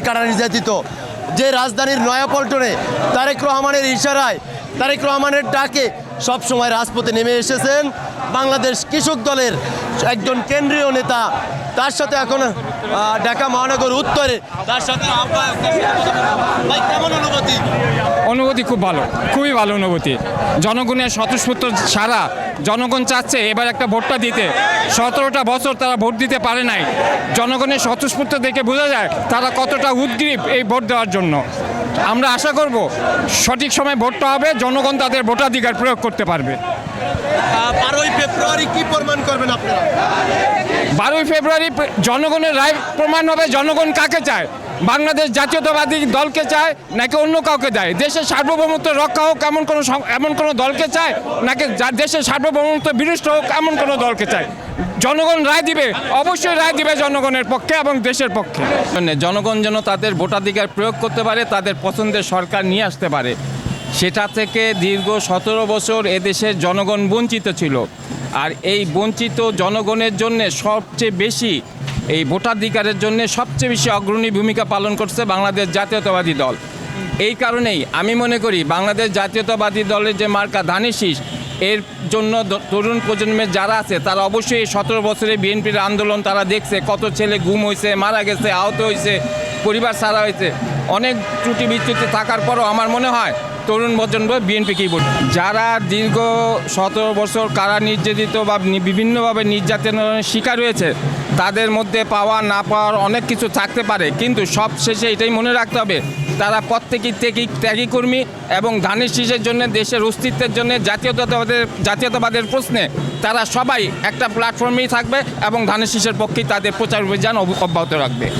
কারা নির্যাতিত যে রাজধানীর নয়াপল্টনে তারেক রহমানের ইশারায় তারেক রহমানের ডাকে সব সময় রাজপথে নেমে এসেছেন বাংলাদেশ কৃষক দলের একজন কেন্দ্রীয় নেতা। তার সাথে এখন ঢাকা মহানগর উত্তরে। তার সাথে কেমন অনুভূতি? অনুভূতি খুব ভালো, খুবই ভালো অনুভূতি। জনগণের স্বতঃস্ফূর্ত সারা জনগণ চাচ্ছে এবার একটা ভোটটা দিতে। সতেরোটা বছর তারা ভোট দিতে পারে নাই। জনগণের স্বতঃস্ফূর্ত দেখে বোঝা যায় তারা কতটা উদ্গ্রীব এই ভোট দেওয়ার জন্য। আমরা আশা করব সঠিক সময় ভোটটা হবে জনগণ তাদের ভোটাধিকার প্রয়োগ করতে পারবে। বারোই ফেব্রুয়ারি কি প্রমাণ করবেন আপনারা? বারোই ফেব্রুয়ারি জনগণের রায় প্রমাণ হবে জনগণ কাকে চায়? বাংলাদেশ জাতীয়তাবাদী দলকে চায় নাকি অন্য কাউকে চায় দেশের সার্বভৌমত্ব রক্ষা হোক এমন কোনো এমন কোনো দলকে চায় নাকি দেশের সার্বভৌমত্ব বিনষ্ট হোক এমন কোনো দলকে চায়? জনগণ রায় দিবে, অবশ্যই রায় দিবে জনগণের পক্ষে এবং দেশের পক্ষে। জনগণ যেন তাদের ভোটাধিকার প্রয়োগ করতে পারে, তাদের পছন্দের সরকার নিয়ে আসতে পারে। সেটা থেকে দীর্ঘ সতেরো বছর এদেশের জনগণ বঞ্চিত ছিল। আর এই বঞ্চিত জনগণের জন্য সবচেয়ে বেশি এই ভোটাধিকারের জন্য সবচেয়ে বেশি অগ্রণী ভূমিকা পালন করছে বাংলাদেশ জাতীয়তাবাদী দল। এই কারণেই আমি মনে করি বাংলাদেশ জাতীয়তাবাদী দলের যে মার্কা ধানের এর জন্য তরুণ প্রজন্মের যারা আছে, তারা অবশ্যই সতেরো বছরে বিএনপির আন্দোলন তারা দেখছে, কত ছেলে গুম হয়েছে মারা গেছে, আহত হয়েছে পরিবার সারা হয়েছে। অনেক ত্রুটি বিচ্যুতি থাকার পরও আমার মনে হয় তরুণ প্রজন্ম বিএনপিকেই ভোট যারা দীর্ঘ সতেরো বছর কারা নির্যাতিত বা বিভিন্নভাবে নির্যাতনের শিকার হয়েছে, তাদের মধ্যে পাওয়া, না পাওয়ার অনেক কিছু থাকতে পারে। কিন্তু সব শেষে এটাই মনে রাখতে হবে, তারা প্রত্যেকেই ত্যাগী ত্যাগী কর্মী এবং ধানের শীষের জন্য, দেশের অস্তিত্বের জন্য জাতীয়তাবাদের জাতীয়তাবাদের প্রশ্নে তারা সবাই একটা প্ল্যাটফর্মেই থাকবে এবং ধানের শীষের পক্ষেই তাদের প্রচার অভিযান অব- অব্যাহত রাখবে।